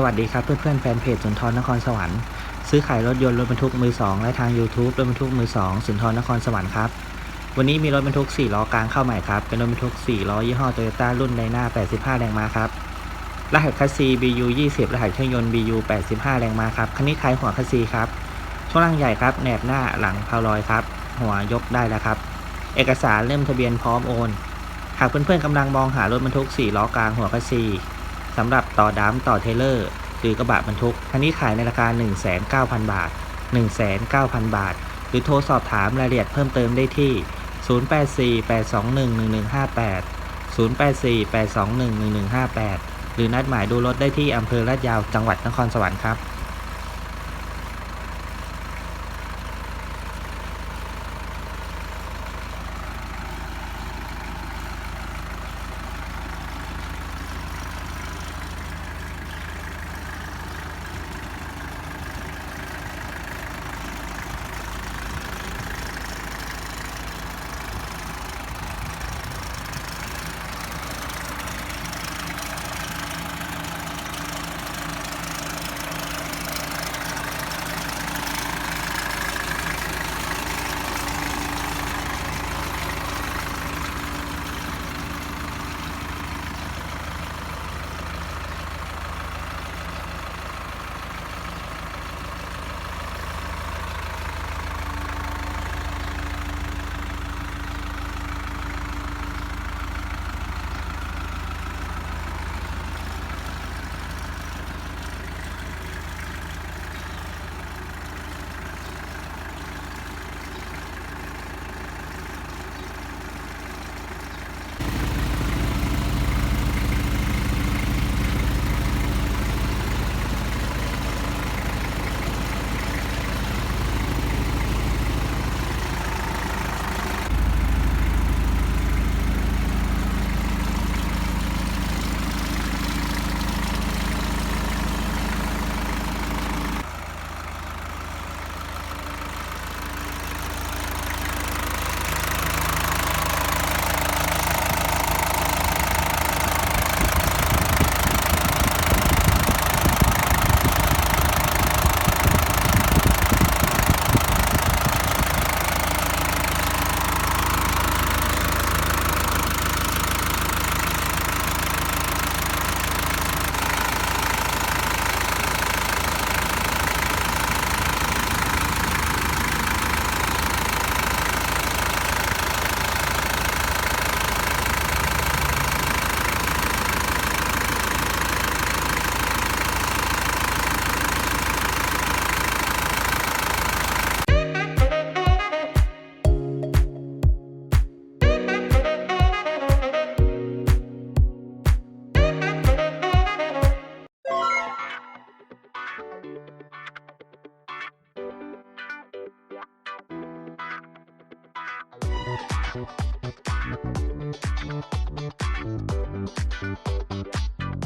สวัสดีครับเพื่อนๆแฟนเพจสุนทรนครสวรรค์ซื้อขายรถยนต์รถบรรทุกมือ 2 และทาง YouTube รถบรรทุกมือ 2 สุนทรนครสวรรค์ครับวันนี้มีรถบรรทุก 4 ล้อกลางเข้าใหม่ครับ เป็นรถบรรทุก 4 ล้อยี่ห้อโตโยต้ารุ่นไดนา85 แรงม้าครับ รหัสคัสซี BU 20รหัสเครื่องยนต์ BU 85 แรงม้าครับคันนี้คล้ายหัวคัสซีครับช่วงล่างใหญ่ครับแหนบหน้าหลังเพาลอยครับ หัวยกได้แล้วครับ เอกสารเล่มทะเบียนพร้อมโอน หากเพื่อนๆกำลังมองหารถบรรทุก 4 ล้อกลางหัวคัสซี สำหรับต่อดัมต่อเทเลอร์ คือกระบะบรรทุกคันนี้ขายในราคา 190,000บาท 1,900,000 บาท หรือโทรสอบถามรายละเอียดเพิ่มเติมได้ที่ 0848211158 0848211158 หรือนัดหมายดูรถได้ที่อำเภอลาดยาวจังหวัดนครสวรรค์ครับ Thank you.